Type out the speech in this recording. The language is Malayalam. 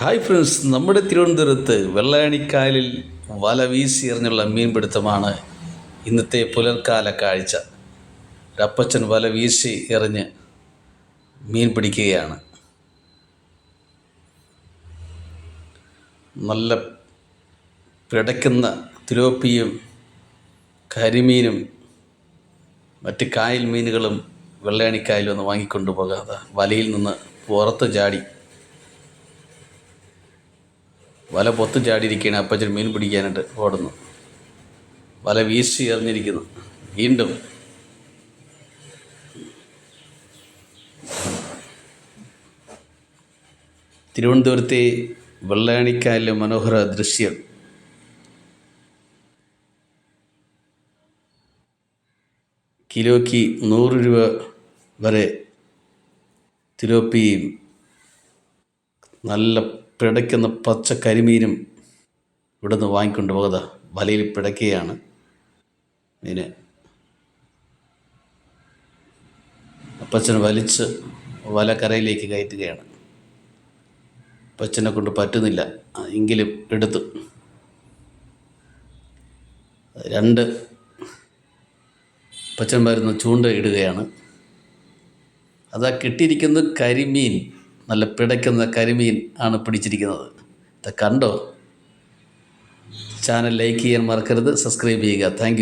ഹായ് ഫ്രണ്ട്സ് നമ്മുടെ തിരുവനന്തപുരത്ത് വെള്ളയണിക്കായലിൽ വല വീശി എറിഞ്ഞുള്ള മീൻപിടുത്തമാണ് ഇന്നത്തെ പുലർക്കാല കാഴ്ച. ഒരപ്പച്ചൻ വല വീശി എറിഞ്ഞ് മീൻ പിടിക്കുകയാണ്. നല്ല പിടയ്ക്കുന്ന തിലോപ്പിയും കരിമീനും മറ്റ് കായൽ മീനുകളും വെള്ളാണിക്കായലിൽ ഒന്ന് വാങ്ങിക്കൊണ്ടു പോകാതെ വലയിൽ നിന്ന് പുറത്ത് ചാടി. വല പൊത്തും ചാടിയിരിക്കുകയാണ് അപ്പച്ചൻ മീൻ പിടിക്കാനായിട്ട് ഓടുന്നു. വല വീശി എറിഞ്ഞിരിക്കുന്നു. വീണ്ടും തിരുവനന്തപുരത്തെ വെള്ളാണിക്കായലിലെ മനോഹര ദൃശ്യം. കിലോയ്ക്ക് നൂറ് രൂപ വരെ തിലോപ്പിയും നല്ല പിടയ്ക്കുന്ന പച്ച കരിമീനും ഇവിടുന്ന് വാങ്ങിക്കൊണ്ട് പോകാതെ വലയിൽ പിടയ്ക്കുകയാണ്. മീന് അപ്പച്ചൻ വലിച്ച് വല കരയിലേക്ക് കയറ്റുകയാണ്. അപ്പച്ചനെ കൊണ്ട് പറ്റുന്നില്ല. എങ്കിലും എടുത്തു. രണ്ട് അപ്പച്ചന്മാരുന്ന് ചൂണ്ട ഇടുകയാണ്. അതാ കിട്ടിയിരിക്കുന്നത് കരിമീൻ. നല്ല പിടയ്ക്കുന്ന കരിമീൻ ആണ് പിടിച്ചിരിക്കുന്നത്. ഇത് കണ്ടോ? ചാനൽ ലൈക്ക് ചെയ്യാൻ മറക്കരുത് സബ്സ്ക്രൈബ് ചെയ്യുക. താങ്ക്